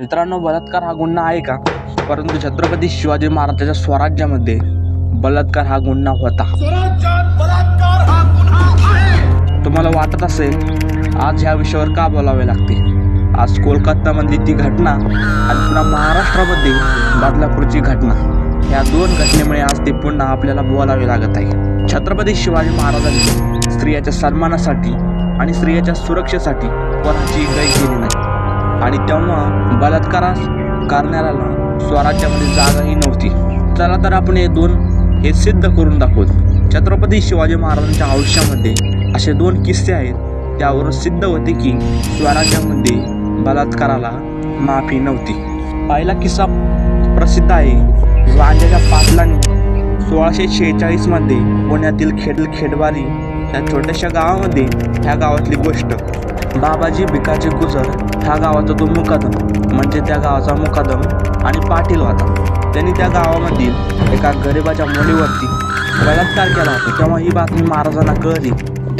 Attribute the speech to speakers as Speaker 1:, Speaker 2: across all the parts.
Speaker 1: मित्रांनो बलात्कार हा गुन्हा आहे का? परंतु छत्रपती शिवाजी महाराजांच्या स्वराज्यामध्ये बलात्कार हा गुन्हा होता. तुम्हाला वाटत असेल आज ह्या विषयावर का बोलावे लागते? आज कोलकातामधली ती घटना आणि पुन्हा महाराष्ट्रामध्ये बदलापूरची घटना या दोन घटनेमुळे आज ते पुन्हा आपल्याला बोलावे लागत आहे. छत्रपती शिवाजी महाराजांनी स्त्रियाच्या सन्मानासाठी आणि स्त्रियाच्या सुरक्षेसाठी कोणाची गय केली नाही. आणि तेव्हा बलात्कारास करणाऱ्याला स्वराज्यामध्ये जागाही नव्हती. चला तर आपण हे दोन हे सिद्ध करून दाखवू. छत्रपती शिवाजी महाराजांच्या आयुष्यामध्ये असे दोन किस्से आहेत त्यावरून सिद्ध होते की स्वराज्यामध्ये बलात्काराला माफी नव्हती. पहिला किस्सा प्रसिद्ध आहे. राजाच्या पाटलाने सोळाशे शेहेचाळीसमध्ये पुण्यातील खेडल खेडवारी या छोट्याशा गावामध्ये ह्या गावातली गोष्ट. बाबाजी भिकाजी गुजर ह्या गावाचा तो मुकादम म्हणजे त्या गावाचा मुकादम आणि पाटील होता. त्यांनी त्या गावामधील एका गरिबाच्या मुलीवरती बलात्कार केला होता. तेव्हा ही बातमी महाराजांना कळली.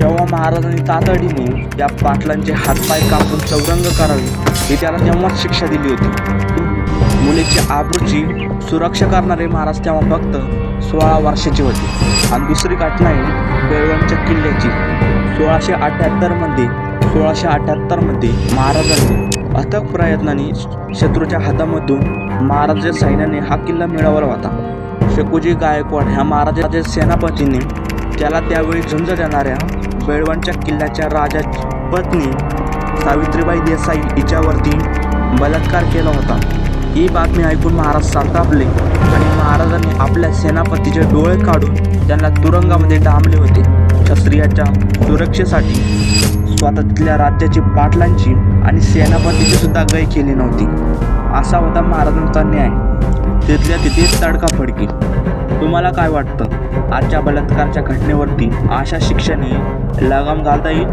Speaker 1: तेव्हा महाराजांनी तातडीने या पाटलांचे हातपाय कापून चौरंग करावे ही त्याला तेव्हाच शिक्षा दिली होती. मुलीची आबरूची सुरक्षा करणारे महाराज तेव्हा फक्त सोळा वर्षाचे होते. आणि दुसरी घटना आहे बेळवणच्या किल्ल्याची. सोळाशे अठ्ठ्याहत्तरमध्ये सोळाशे अठ्ठ्याहत्तरमध्ये महाराजांनी अथक प्रयत्नाने शत्रूच्या हातामधून महाराजा सैन्याने हा किल्ला मिळवला होता. शकूजी गायकवाड ह्या महाराजाच्या सेनापतीने त्याला त्यावेळी झुंज देणाऱ्या बेळवणच्या किल्ल्याच्या राजाची पत्नी सावित्रीबाई देसाई हिच्यावरती बलात्कार केला होता. ही बातमी ऐकून महाराज संतापले आणि महाराजांनी आपल्या सेनापतीचे डोळे काढून त्यांना तुरुंगामध्ये डांबले होते. क्षत्रियाच्या सुरक्षेसाठी स्वतःतल्या राज्याची पाटलांची आणि सेनापतीची सुद्धा गय केली नव्हती. असा होता महाराजांचा न्याय. तिथल्या तिथे तडकाफडकी तुम्हाला काय वाटतं? आजच्या बलात्कारच्या घटनेवरती अशा शिक्षणे लगाम घालता येईल?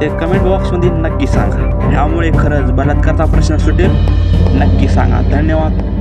Speaker 1: ते कमेंट बॉक्समध्ये नक्की सांगा. ह्यामुळे खरंच बलात्कारचा प्रश्न सुटेल. नक्की सांगा. धन्यवाद.